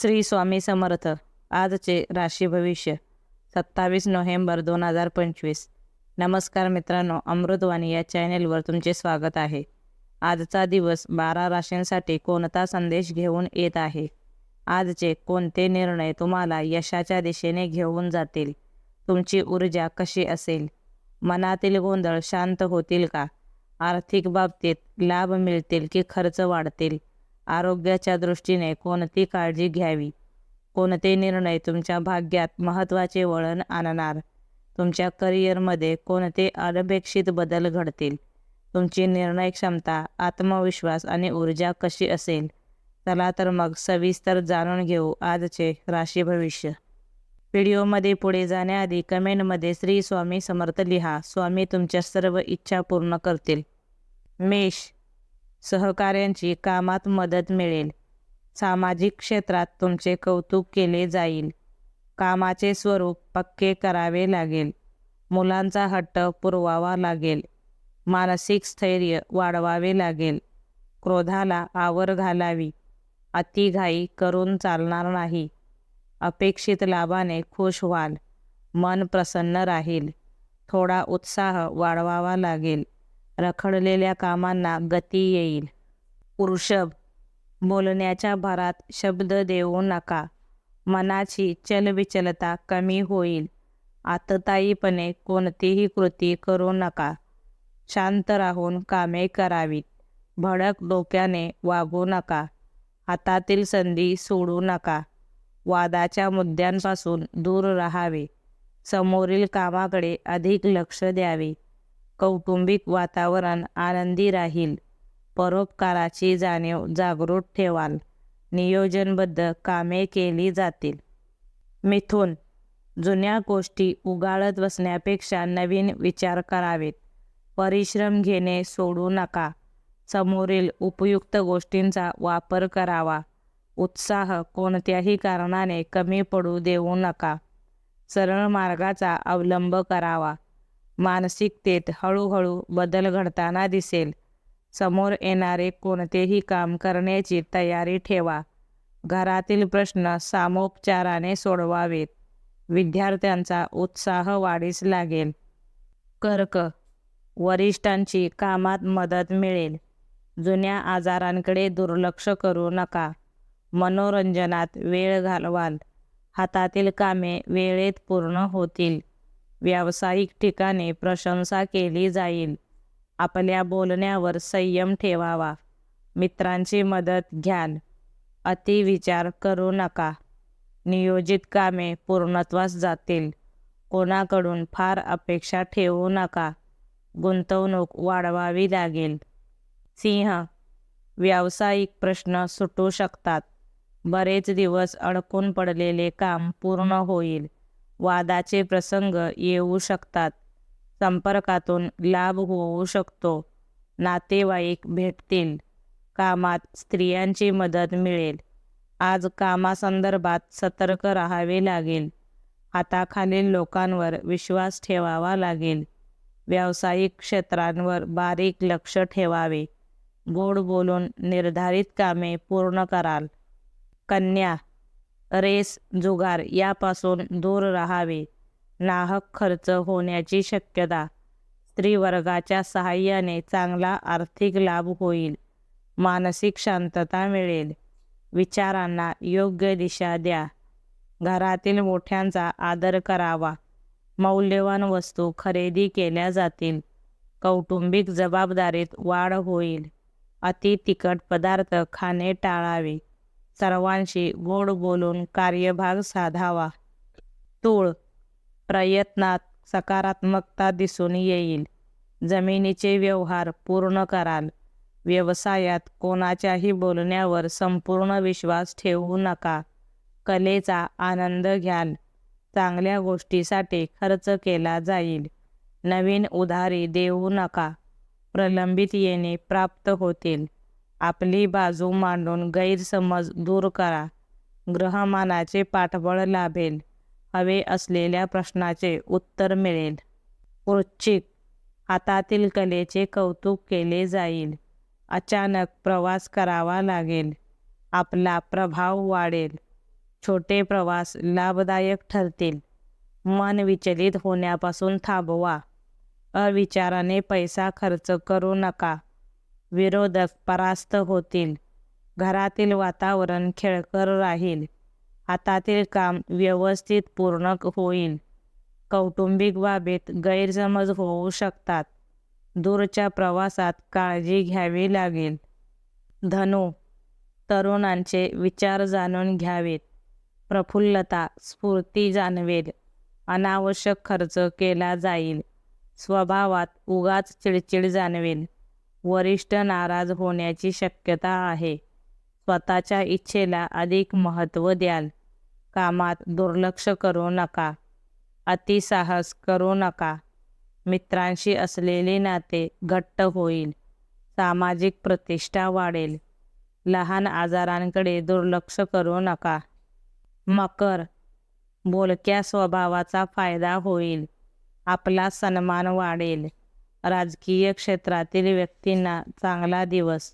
श्री स्वामी समर्थ. आजचे राशी भविष्य सत्तावीस नोव्हेंबर दोन हजार पंचवीस. नमस्कार मित्रांनो अमृतवाणी या चॅनेलवर तुमचे स्वागत आहे. आजचा दिवस बारा राशींसाठी कोणता संदेश घेऊन येत आहे? आजचे कोणते निर्णय तुम्हाला यशाच्या दिशेने घेऊन जातील? तुमची ऊर्जा कशी असेल? मनातील गोंधळ शांत होतील का? आर्थिक बाबतीत लाभ मिळतील की खर्च वाढतील? आरोग्याच्या दृष्टीने कोणती काळजी घ्यावी? कोणते निर्णय तुमच्या भाग्यात महत्त्वाचे वळण आणणार? तुमच्या करिअरमध्ये कोणते अनपेक्षित बदल घडतील? तुमची निर्णय क्षमता आत्मविश्वास आणि ऊर्जा कशी असेल? चला तर मग सविस्तर जाणून घेऊ आजचे राशी भविष्य. व्हिडिओमध्ये पुढे जाण्याआधी कमेंटमध्ये श्री स्वामी समर्थ लिहा. स्वामी तुमच्या सर्व इच्छा पूर्ण करतील. मेष सहकाऱ्यांची कामात मदत मिळेल. सामाजिक क्षेत्रात तुमचे कौतुक केले जाईल. कामाचे स्वरूप पक्के करावे लागेल. मुलांचा हट्ट पुरवावा लागेल. मानसिक स्थैर्य वाढवावे लागेल. क्रोधाला आवर घालावी. अतिघाई करून चालणार नाही. अपेक्षित लाभाने खुश व्हाल. मन प्रसन्न राहील. थोडा उत्साह वाढवावा लागेल. रखडलेल्या कामांना गती येईल. वृषभ बोलण्याच्या भरात शब्द देऊ नका. मनाची चलविचलता कमी होईल. आतताईपणे कोणतीही कृती करू नका. शांत राहून कामे करावीत. भडक डोक्याने वागू नका. हातातील संधी सोडू नका. वादाच्या मुद्द्यांपासून दूर राहावे. समोरील कामाकडे अधिक लक्ष द्यावे. कौटुंबिक वातावरण आनंदी राहील. परोपकाराची जाणीव जागृत ठेवाल. नियोजनबद्ध कामे केली जातील. मिथुन जुन्या गोष्टी उगाळत बसण्यापेक्षा नवीन विचार करावेत. परिश्रम घेणे सोडू नका. समोरील उपयुक्त गोष्टींचा वापर करावा. उत्साह कोणत्याही कारणाने कमी पडू देऊ नका. सरळ मार्गाचा अवलंब करावा. मानसिकतेत हळूहळू बदल घडताना दिसेल. समोर येणारे कोणतेही काम करण्याची तयारी ठेवा. घरातील प्रश्न सामोपचाराने सोडवावेत. विद्यार्थ्यांचा उत्साह वाढीस लागेल. कर्क वरिष्ठांची कामात मदत मिळेल. जुन्या आजारांकडे दुर्लक्ष करू नका. मनोरंजनात वेळ घालवाल. हातातील कामे वेळेत पूर्ण होतील. व्यावसायिक ठिकाणी प्रशंसा केली जाईल. आपल्या बोलण्यावर संयम ठेवावा. मित्रांची मदत घ्याल. अतिविचार करू नका. नियोजित कामे पूर्णत्वास जातील. कोणाकडून फार अपेक्षा ठेवू नका. गुंतवणूक वाढवावी लागेल. सिंह व्यावसायिक प्रश्न सुटू शकतात. बरेच दिवस अडकून पडलेले काम पूर्ण होईल. वादाचे प्रसंग येऊ शकतात. संपर्कातून लाभ होऊ शकतो. नातेवाईक भेटतील. कामात स्त्रियांची मदत मिळेल. आज कामासंदर्भात सतर्क राहावे लागेल. हाताखालील लोकांवर विश्वास ठेवावा लागेल. व्यावसायिक क्षेत्रांवर बारीक लक्ष ठेवावे. गोड बोलून निर्धारित कामे पूर्ण कराल. कन्या रेस जुगार यापासून दूर राहावे. नाहक खर्च होण्याची शक्यता. स्त्रीवर्गाच्या सहाय्याने चांगला आर्थिक लाभ होईल. मानसिक शांतता मिळेल. विचारांना योग्य दिशा द्या. घरातील मोठ्यांचा आदर करावा. मौल्यवान वस्तू खरेदी केल्या जातील. कौटुंबिक जबाबदारीत वाढ होईल. अति तिखट पदार्थ खाणे टाळावे. सर्वांशी गोड बोलून कार्यभाग साधावा. तूळ प्रयत्नात सकारात्मकता दिसून येईल. जमिनीचे व्यवहार पूर्ण कराल. व्यवसायात कोणाच्याही बोलण्यावर संपूर्ण विश्वास ठेवू नका. कलेचा आनंद घ्याल. चांगल्या गोष्टीसाठी खर्च केला जाईल. नवीन उधारी देऊ नका. प्रलंबित येणे प्राप्त होतील. आपली बाजू मांडून गैरसमज दूर करा. ग्रहमानाचे पाठबळ लाभेल. हवे असलेल्या प्रश्नाचे उत्तर मिळेल. वृश्चिक हातातील कलेचे कौतुक केले जाईल. अचानक प्रवास करावा लागेल. आपला प्रभाव वाढेल. छोटे प्रवास लाभदायक ठरतील. मन विचलित होण्यापासून थांबवा. अविचाराने पैसा खर्च करू नका. विरोधक परास्त होतील. घरातील वातावरण खेळकर राहील. हातातील काम व्यवस्थित पूर्ण होईल. कौटुंबिक बाबीत गैरसमज होऊ शकतात. दूरच्या प्रवासात काळजी घ्यावी लागेल. धनु तरुणांचे विचार जाणून घ्यावेत. प्रफुल्लता स्फूर्ती जाणवेल. अनावश्यक खर्च केला जाईल. स्वभावात उगाच चिडचिड जाणवेल. वरिष्ठ नाराज होण्याची शक्यता आहे. स्वतःच्या इच्छेला अधिक महत्त्व द्याल. कामात दुर्लक्ष करू नका. अतिसाहस करू नका. मित्रांशी असलेले नाते घट्ट होईल. सामाजिक प्रतिष्ठा वाढेल. लहान आजारांकडे दुर्लक्ष करू नका. मकर बोलक्या स्वभावाचा फायदा होईल. आपला सन्मान वाढेल. राजकीय क्षेत्रातील व्यक्तींना चांगला दिवस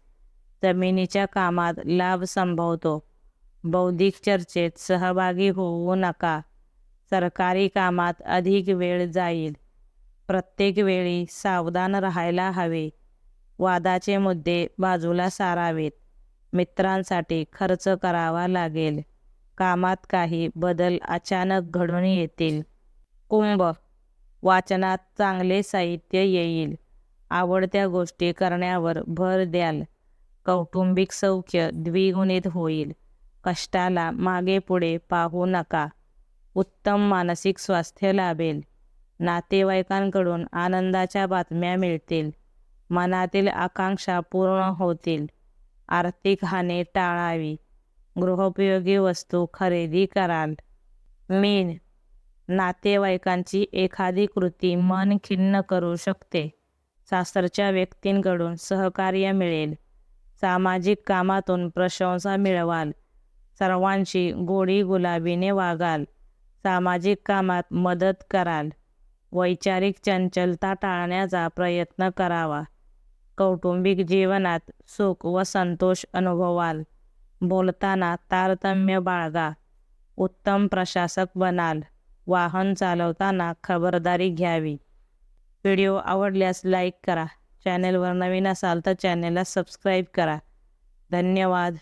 जमिनीच्या कामात लाभ संभवतो. बौद्धिक चर्चेत सहभागी होऊ नका. सरकारी कामात अधिक वेळ जाईल. प्रत्येक वेळी सावधान राहायला हवे. वादाचे मुद्दे बाजूला सारावेत. मित्रांसाठी खर्च करावा लागेल. कामात काही बदल अचानक घडून येतील. कुंभ वाचनात चांगले साहित्य येईल. आवडत्या गोष्टी करण्यावर भर द्याल. कौटुंबिक सौख्य द्विगुणित होईल. कष्टाला मागे पुढे पाहू नका. उत्तम मानसिक स्वास्थ्य लाभेल. नातेवाईकांकडून आनंदाच्या बातम्या मिळतील. मनातील आकांक्षा पूर्ण होतील. आर्थिक हानी टाळावी. गृहोपयोगी वस्तू खरेदी कराल. मीन नातेवाईकांची एखादी कृती मन खिन्न करू शकते. सासरच्या व्यक्तींकडून सहकार्य मिळेल. सामाजिक कामातून प्रशंसा मिळवाल. सर्वांशी गोडी गुलाबीने वागाल. सामाजिक कामात मदत कराल. वैचारिक चंचलता टाळण्याचा प्रयत्न करावा. कौटुंबिक जीवनात सुख व संतोष अनुभवाल. बोलताना तारतम्य बाळगा. उत्तम प्रशासक बनाल. वाहन चालवताना खबरदारी घ्यावी. व्हिडिओ आवडल्यास लाईक करा. चॅनेलवर नवीन असाल तर चॅनेलला सबस्क्राईब करा. धन्यवाद.